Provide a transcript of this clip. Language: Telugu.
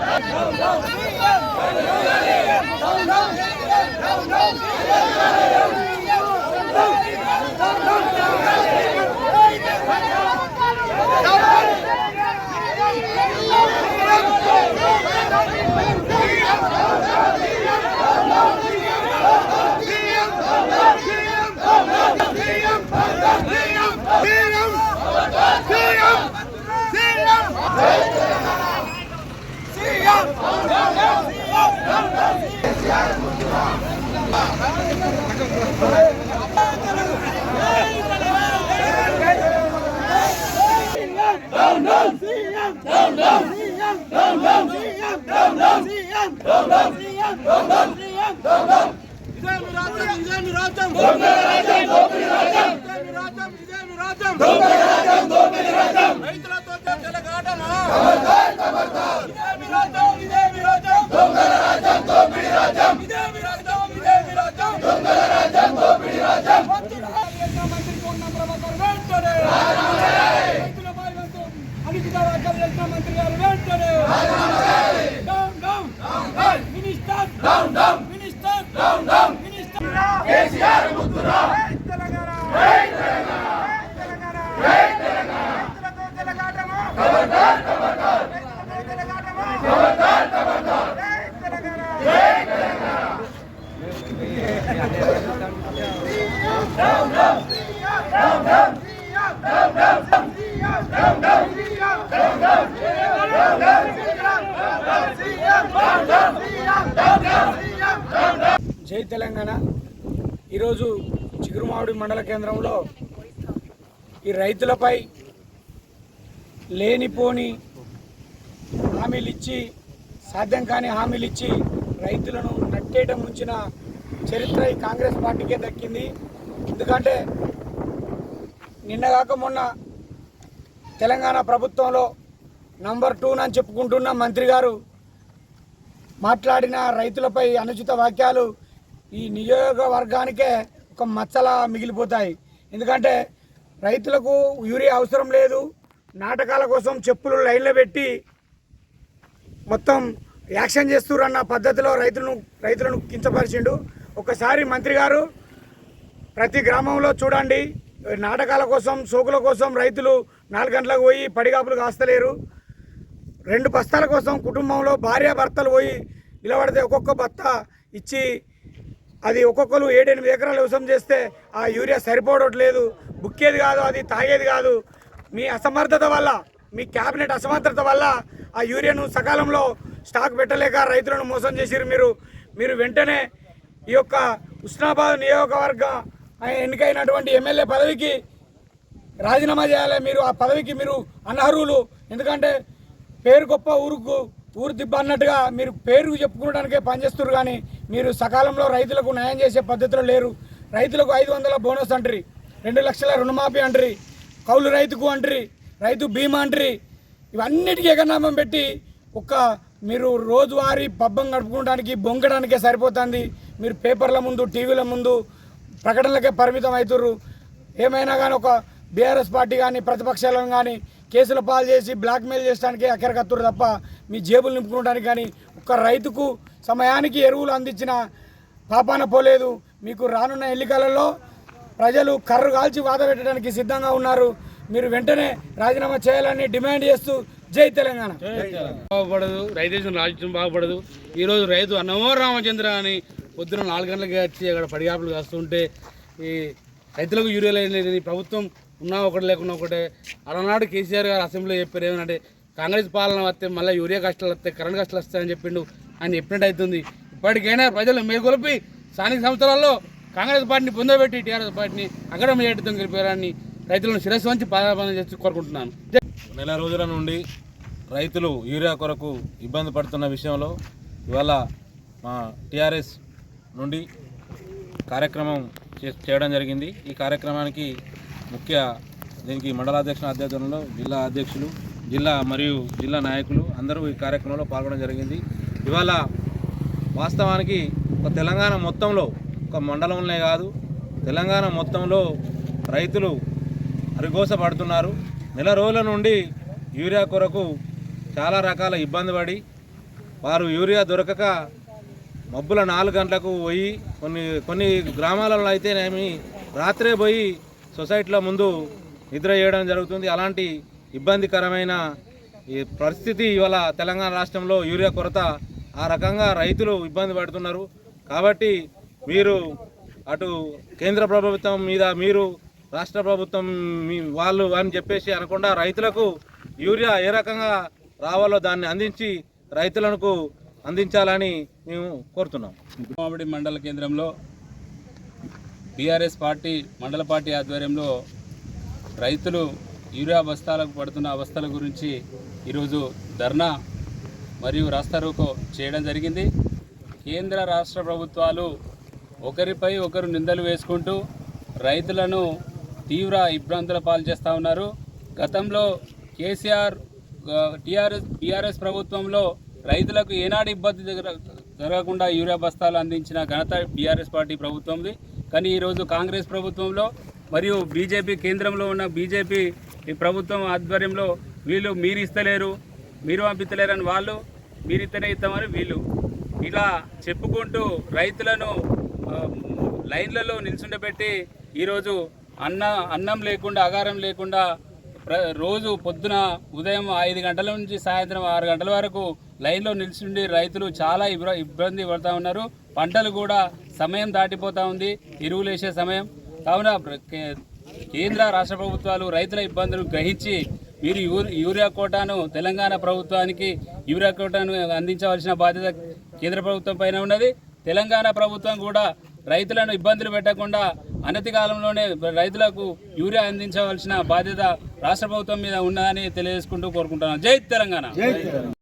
Não, vamos, vamos! ఇదేమి రాజ్యం దొంగల రాజ్యం దోపిడి రాజ్యం ఇదేమి రాజ్యం ఇదేమి రాజ్యం దొంగల రాజ్యం దోపిడి రాజ్యం రైతులతో చెలగాటమా ఖబర్దార్ ఖబర్దార్ ఇదేమి రాజ్యం ఇదేమి రాజ్యం దొంగల రాజ్యం దోపిడి రాజ్యం ఇదేమి రాజ్యం ఇదేమి రాజ్యం దొంగల రాజ్యం దోపిడి రాజ్యం మంత్రి ఫోన్ నంబర్ ఒకరు వెంటనే రైతుల బాధ్యత అనిత వ్యాఖ్యలు చేసిన మంత్రి గారు వెంటనే down down minister down down minister down down minister KCR ముద్దురా Telangana Telangana రైతులతో తెలంగాణమా ఖబర్దార్ ఖబర్దార్ రైతులతో తెలంగాణమా ఖబర్దార్ ఖబర్దార్ తెలంగాణ జై తెలంగాణ. ఈరోజు చిగురుమావిడి మండల కేంద్రంలో ఈ రైతులపై లేనిపోని హామీలు ఇచ్చి సాధ్యం కాని హామీలు ఇచ్చి రైతులను నట్టేట ముంచిన చరిత్ర ఈ కాంగ్రెస్ పార్టీకే దక్కింది. ఎందుకంటే నిన్నగాక మొన్న తెలంగాణ ప్రభుత్వంలో నంబర్ టూ అని చెప్పుకుంటున్న మంత్రి గారు మాట్లాడిన రైతులపై అనుచిత వాక్యాలు ఈ నియోజకవర్గానికే ఒక మచ్చలా మిగిలిపోతాయి. ఎందుకంటే రైతులకు యూరియా అవసరం లేదు. నాటకాల కోసం చెప్పులు లైన్లో పెట్టి మొత్తం యాక్షన్ చేస్తురన్న పద్ధతిలో రైతులను రైతులను కించపరిచిండు. ఒకసారి మంత్రి గారు ప్రతి గ్రామంలో చూడండి నాటకాల కోసం సోకుల కోసం రైతులు నాలుగు గంటలకు పోయి పడిగాపులు కాస్తలేరు. రెండు బస్తాల కోసం కుటుంబంలో భార్య భర్తలు పోయి నిలబడితే ఒక్కొక్క బత్త ఇచ్చి అది ఒక్కొక్కరు ఏడెనిమిది ఎకరాలు వ్యవసాయం చేస్తే ఆ యూరియా సరిపోవట్లేదు బుక్కేది కాదు అది తాగేది కాదు. మీ అసమర్థత వల్ల మీ క్యాబినెట్ అసమర్థత వల్ల ఆ యూరియాను సకాలంలో స్టాక్ పెట్టలేక రైతులను మోసం చేసిరు మీరు. మీరు వెంటనే ఈ యొక్క ఉస్నాబాద్ నియోజకవర్గ ఎన్నికైనటువంటి ఎమ్మెల్యే పదవికి రాజీనామా చేయాలి. మీరు ఆ పదవికి మీరు అనర్హులు. ఎందుకంటే పేరు గొప్ప ఊరుకు ఊరు దిబ్బ అన్నట్టుగా మీరు పేరు చెప్పుకోవడానికే పనిచేస్తారు కానీ మీరు సకాలంలో రైతులకు న్యాయం చేసే పద్ధతిలో లేరు. రైతులకు ఐదు వందల బోనస్ అంటరి రెండు లక్షల రుణమాఫీ అంటరి కౌలు రైతుకు అంటరి రైతు బీమా అంటరి ఇవన్నిటికీ ఎగనామం పెట్టి ఒక్క మీరు రోజువారీ పబ్బం గడుపుకోవడానికి బొంగడానికే సరిపోతుంది. మీరు పేపర్ల ముందు టీవీల ముందు ప్రకటనలకే పరిమితం అవుతుర్రు. ఏమైనా కానీ ఒక బీఆర్ఎస్ పార్టీ కానీ ప్రతిపక్షాలను కానీ కేసుల పాలు చేసి బ్లాక్మెయిల్ చేయడానికి అక్కరకత్తురు తప్ప మీ జేబులు నింపుకోవడానికి కానీ ఒక్క రైతుకు సమయానికి ఎరువులు అందించిన పాపాన పోలేదు. మీకు రానున్న ఎన్నికలలో ప్రజలు కర్రు కాల్చి వాద పెట్టడానికి సిద్ధంగా ఉన్నారు. మీరు వెంటనే రాజీనామా చేయాలని డిమాండ్ చేస్తూ జై తెలంగాణ. బాగుపడదు. రైతు రాజ్యం బాగుపడదు. ఈరోజు రైతు అన్నమో రామచంద్ర అని పొద్దున నాలుగు గంటలకి వచ్చి అక్కడ పడిగాపులు కాస్తుంటే ఈ రైతులకు యూరియా లేని ప్రభుత్వం ఉన్నా ఒకటి లేకున్నా ఒకటే. అలనాడు కేసీఆర్ గారు అసెంబ్లీలో చెప్పారు ఏమంటే కాంగ్రెస్ పాలన వస్తే మళ్ళీ యూరియా కష్టాలు వస్తాయి కరెంట్ కష్టాలు వస్తాయని చెప్పిండు ఆయన చెప్పినట్టు అవుతుంది ఇప్పటికైనా ప్రజలు మేల్కొలిపి స్థానిక సంస్థలలో కాంగ్రెస్ పార్టీని పొందబెట్టి టీఆర్ఎస్ పార్టీని అక్కడ మేయటం గెలిపారని రైతులను శిరస్సు వంచి పాదాపన చేసి కోరుకుంటున్నాను. నెల రోజుల నుండి రైతులు యూరియా కొరకు ఇబ్బంది పడుతున్న విషయంలో ఇవాళ మా టీఆర్ఎస్ నుండి కార్యక్రమం చే- చేయడం జరిగింది. ఈ కార్యక్రమానికి ముఖ్య దీనికి మండలాధ్యక్షుల ఆధ్వర్యంలో జిల్లా అధ్యక్షులు జిల్లా మరియు జిల్లా నాయకులు అందరూ ఈ కార్యక్రమంలో పాల్గొనడం జరిగింది. ఇవాళ వాస్తవానికి ఒక తెలంగాణ మొత్తంలో ఒక మండలంలో కాదు తెలంగాణ మొత్తంలో రైతులు అరిగోసపడుతున్నారు. నెల రోజుల నుండి యూరియా కొరకు చాలా రకాల ఇబ్బంది పడి వారు యూరియా దొరకక మబ్బుల నాలుగు గంటలకు పోయి కొన్ని కొన్ని గ్రామాలలో అయితేనేమి రాత్రే పోయి సొసైటీలో ముందు నిద్ర చేయడం జరుగుతుంది. అలాంటి ఇబ్బందికరమైన ఈ పరిస్థితి ఇవాళ తెలంగాణ రాష్ట్రంలో యూరియా కొరత ఆ రకంగా రైతులు ఇబ్బంది పడుతున్నారు. కాబట్టి మీరు అటు కేంద్ర ప్రభుత్వం మీద మీరు రాష్ట్ర ప్రభుత్వం మీ వాళ్ళు అని చెప్పేసి అనకుండా రైతులకు యూరియా ఏ రకంగా రావాలో దాన్ని అందించి రైతులకు అందించాలని మేము కోరుతున్నాం. మామిడి మండల కేంద్రంలో బీఆర్ఎస్ పార్టీ మండల పార్టీ ఆధ్వర్యంలో రైతులు యూరియా బస్తాలకు పడుతున్న అవస్థల గురించి ఈరోజు ధర్నా మరియు రాస్తారోకో చేయడం జరిగింది. కేంద్ర రాష్ట్ర ప్రభుత్వాలు ఒకరిపై ఒకరు నిందలు వేసుకుంటూ రైతులను తీవ్ర ఇబ్బందుల పాలు చేస్తూ ఉన్నారు. గతంలో కేసీఆర్ టీఆర్ఎస్ టీఆర్ఎస్ ప్రభుత్వంలో రైతులకు ఏనాడు ఇబ్బంది జరగకుండా యూరియా బస్తాలు అందించిన ఘనత బీఆర్ఎస్ పార్టీ ప్రభుత్వంది. కానీ ఈరోజు కాంగ్రెస్ ప్రభుత్వంలో మరియు బీజేపీ కేంద్రంలో ఉన్న బీజేపీ ఈ ప్రభుత్వం ఆధ్వర్యంలో వీళ్ళు మీరు ఇస్తలేరు మీరు పంపించలేరని వాళ్ళు మీరు ఇతనే ఇస్తామని వీళ్ళు. ఇలా చెప్పుకుంటూ రైతులను లైన్లలో నిల్చుండబెట్టి ఈరోజు అన్న అన్నం లేకుండా ఆగారం లేకుండా రోజు పొద్దున ఉదయం ఐదు గంటల నుంచి సాయంత్రం ఆరు గంటల వరకు లైన్లో నిల్చుండి రైతులు చాలా ఇబ్బ ఇబ్బంది పడుతూ ఉన్నారు. పంటలు కూడా సమయం దాటిపోతూ ఉంది. ఎరువులు వేసే సమయం. కావున కే- కేంద్ర రాష్ట్ర ప్రభుత్వాలు రైతుల ఇబ్బందులు గ్రహించి మీరు యూ- యూరియా కోటాను తెలంగాణ ప్రభుత్వానికి యూరియా కోటాను అందించవలసిన బాధ్యత కేంద్ర ప్రభుత్వం పైన ఉన్నది. తెలంగాణ ప్రభుత్వం కూడా రైతులను ఇబ్బందులు పెట్టకుండా అనతి కాలంలోనే రైతులకు యూరియా అందించవలసిన బాధ్యత రాష్ట్ర ప్రభుత్వం మీద ఉన్నదని తెలియజేసుకుంటూ కోరుకుంటున్నాను. జై తెలంగాణ.